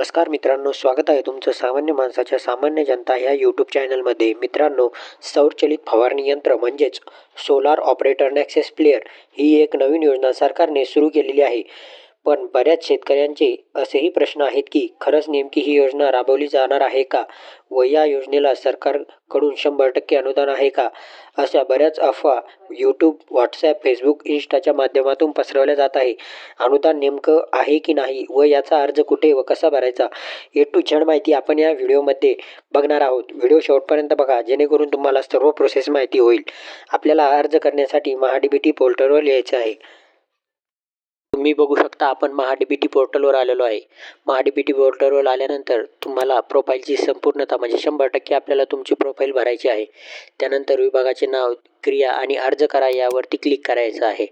नमस्कार मित्रांनो स्वागत आहे तुमचं सामान्य माणसाच्या सामान्य जनता ह्या यूट्यूब चॅनलमध्ये मित्रांनो सौरचलित फवारणी यंत्र म्हणजेच सोलार ऑपरेटर नॅक्सेस प्लेअर ही एक नवीन योजना सरकारने सुरू केलेली आहे. पण बऱ्याच शेतकऱ्यांचे असेही प्रश्न आहेत की खरंच नेमकी ही योजना राबवली जाणार आहे का? व या योजनेला सरकारकडून शंभर टक्के अनुदान आहे का? अशा बऱ्याच अफवा यूट्यूब व्हॉट्सॲप फेसबुक इन्स्टाच्या माध्यमातून पसरवल्या जात आहे. अनुदान नेमकं आहे की नाही व याचा अर्ज कुठे व कसा भरायचा? ए टू झेड माहिती आपण या व्हिडिओमध्ये बघणार आहोत. व्हिडिओ शेवटपर्यंत बघा जेणेकरून तुम्हाला सर्व प्रोसेस माहिती होईल. आपल्याला अर्ज करण्यासाठी महाडीबीटी पोर्टलवर यायचं आहे. तुम्ही बघू शकता आपण महाडीबीटी पोर्टलवर आलेलो आहे. महाडीबीटी पोर्टलवर आल्यानंतर तुम्हाला प्रोफाईलची संपूर्णता म्हणजे शंभर टक्के आपल्याला तुमची प्रोफाईल भरायची आहे. त्यानंतर विभागाचे नाव क्रिया आणि अर्ज करा यावरती क्लिक करायचं आहे.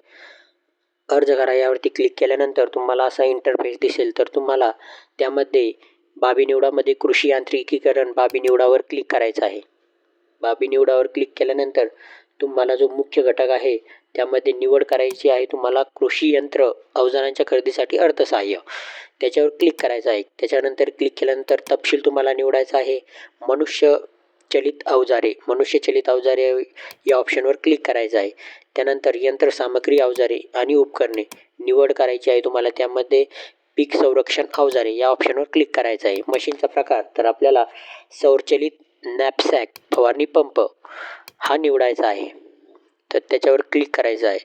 अर्ज करा यावरती क्लिक केल्यानंतर तुम्हाला असा इंटरफेस दिसेल. तर तुम्हाला त्यामध्ये बाबी निवडामध्ये कृषी यांत्रिकीकरण बाबी निवडावर क्लिक करायचं आहे. बाबी निवडावर क्लिक केल्यानंतर तुम्हाला जो मुख्य घटक आहे त्यामध्ये निवड करायची आहे तुम्हाला कृषी यंत्र अवजारांच्या खरेदीसाठी अर्थसहाय्य. त्याच्यावर क्लिक करायचं आहे. त्याच्यानंतर क्लिक केल्यानंतर तपशील तुम्हाला निवडायचा आहे. मनुष्य चलित अवजारे. मनुष्यचलित अवजारे या ऑप्शनवर क्लिक करायचं आहे. त्यानंतर यंत्रसामग्री अवजारे आणि उपकरणे. निवड करायची आहे तुम्हाला त्यामध्ये पीक संरक्षण अवजारे या ऑप्शनवर क्लिक करायचं आहे. मशीनचा प्रकार तर आपल्याला सौरचलित नॅपसॅक फवारणी पंप हा निवडायचा आहे. तर त्याच्यावर क्लिक करायचं आहे.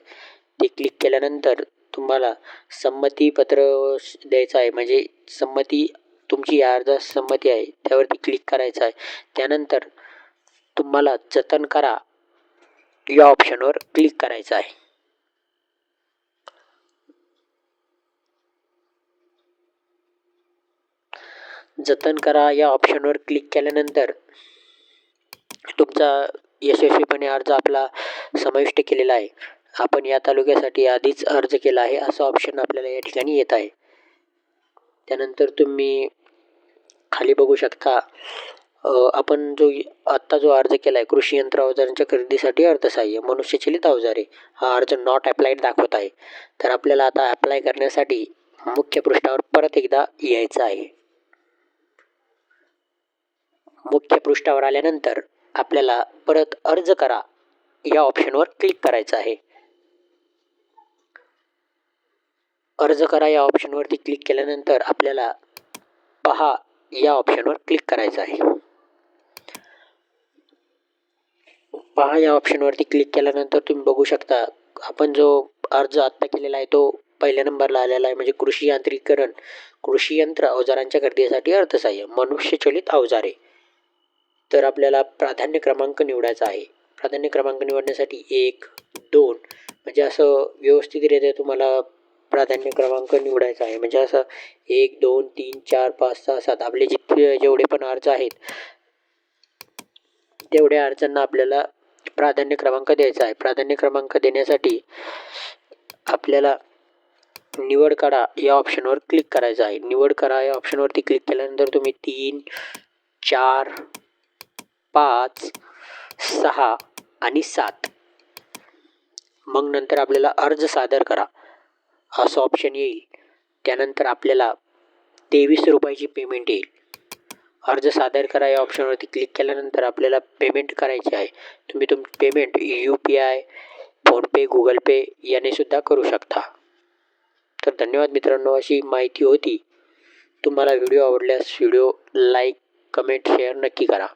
ते क्लिक केल्यानंतर तुम्हाला संमतीपत्र द्यायचं आहे. म्हणजे संमती तुमची या अर्जात संमती आहे त्यावरती क्लिक करायचं आहे. त्यानंतर तुम्हाला जतन करा. या ऑप्शनवर क्लिक करायचं आहे. जतन करा या ऑप्शनवर क्लिक केल्यानंतर तुमचा यशस्वीपणे अर्ज आपला समाविष्ट केलेला आहे. आपण या तालुक्यासाठी आधीच अर्ज केला आहे असं ऑप्शन आपल्याला या ठिकाणी येत आहे. त्यानंतर तुम्ही खाली बघू शकता आपण जो आत्ता जो अर्ज केला आहे कृषी यंत्र अवजारांच्या खरेदीसाठी अर्थसहाय्य मनुष्यचलित अवजारे हा अर्ज नॉट अप्लाइड दाखवत आहे. तर आपल्याला आता अप्लाय करण्यासाठी मुख्य पृष्ठावर परत एकदा यायचं आहे. मुख्य पृष्ठावर आल्यानंतर आपल्याला परत अर्ज करा. या ऑप्शनवर क्लिक करायचं आहे. अर्ज करा या ऑप्शनवरती क्लिक केल्यानंतर आपल्याला पहा या ऑप्शनवर क्लिक करायचं आहे. पहा या ऑप्शनवरती क्लिक केल्यानंतर तुम्ही बघू शकता आपण जो अर्ज आत्ता केलेला आहे तो पहिल्या नंबरला आलेला आहे म्हणजे कृषी यांत्रिकरण कृषी यंत्र अवजारांच्या खरेदीसाठी अर्थसहाय्य मनुष्यचलित अवजारे. तर आपल्याला प्राधान्य क्रमांक निवडायचा आहे. प्राधान्य क्रमांक निवडण्यासाठी एक दोन म्हणजे असं व्यवस्थितरित्या तुम्हाला प्राधान्य क्रमांक निवडायचा आहे. म्हणजे असं एक दोन तीन चार पाच सहा सात आपले जितके जेवढे पण अर्ज आहेत तेवढ्या अर्जांना आपल्याला प्राधान्य क्रमांक द्यायचा आहे. प्राधान्य क्रमांक देण्यासाठी आपल्याला निवड करा या ऑप्शनवर क्लिक करायचं आहे. निवड करा या ऑप्शनवरती क्लिक केल्यानंतर तुम्ही तीन चार पाच सहा आणि सात. मग नंतर आपल्याला अर्ज सादर करा. असं ऑप्शन येईल. त्यानंतर आपल्याला तेवीस रुपयाची पेमेंट येईल. अर्ज सादर करा या ऑप्शनवरती क्लिक केल्यानंतर आपल्याला पेमेंट करायची आहे. तुम्ही तुम payment U P I PhonePe Google Pay याने सुद्धा करू शकता. तर धन्यवाद मित्रांनो अशी माहिती होती. तुम्हाला व्हिडिओ आवडल्यास व्हिडिओ लाईक कमेंट शेअर नक्की करा.